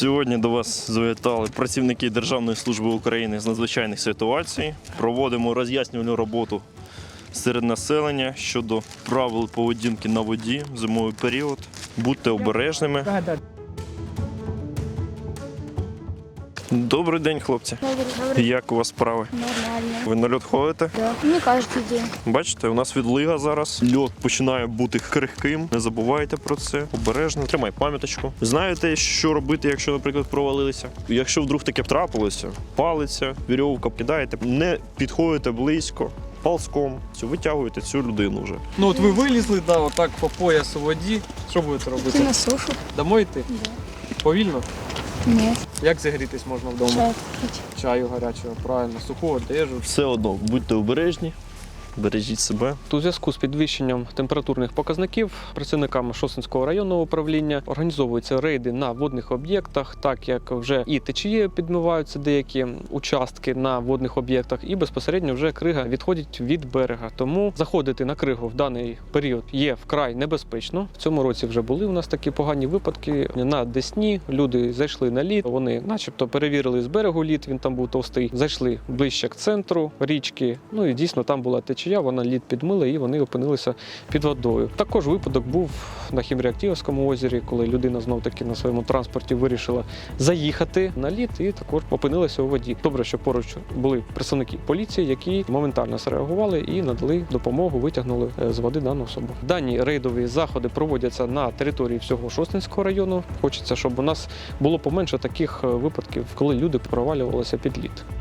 Сьогодні до вас завітали працівники Державної служби України з надзвичайних ситуацій. Проводимо роз'яснювальну роботу серед населення щодо правил поведінки на воді в зимовий період. Будьте обережними. Добрий день, хлопці. Добрый, добрый. Як у вас справи? Нормально. Ви на льот ходите? Да. Не каждый день. Бачите, у нас відлига зараз. Льот починає бути крихким. Не забувайте про це. Обережно. Тримай пам'яточку. Знаєте, що робити, якщо, наприклад, провалилися? Якщо вдруг таке трапилося, палиця, вірьовка кидаєте, не підходите близько. Ползком цю витягуєте цю людину вже. Ну от ви вилізли, да, отак по пояс у воді. Що будете Ты робити? на сушу? Домой йти? Да. Повільно? Нет. Як зігрітись можна вдома? Чай. Чаю гарячого, правильно, суху одежу. Все одно будьте обережні, бережіть себе. У зв'язку з підвищенням температурних показників працівниками Шосинського районного управління організовуються рейди на водних об'єктах, так як вже і течією підмиваються деякі участки на водних об'єктах, і безпосередньо вже крига відходить від берега. Тому заходити на кригу в даний період є вкрай небезпечно. В цьому році вже були у нас такі погані випадки. На Десні люди зайшли на лід. Вони, начебто, перевірили з берегу лід. Він там був товстий. Зайшли ближче к центру річки. Ну і дійсно там була течія. Вона лід підмила і вони опинилися під водою. Також випадок був на Хімреактівському озері, коли людина знов таки на своєму транспорті вирішила заїхати на лід і також опинилася у воді. Добре, що поруч були представники поліції, які моментально зреагували і надали допомогу, витягнули е, з води дану особу. Дані рейдові заходи проводяться на території всього Шостинського району. Хочеться, щоб у нас було поменше таких е, випадків, коли люди провалювалися під лід.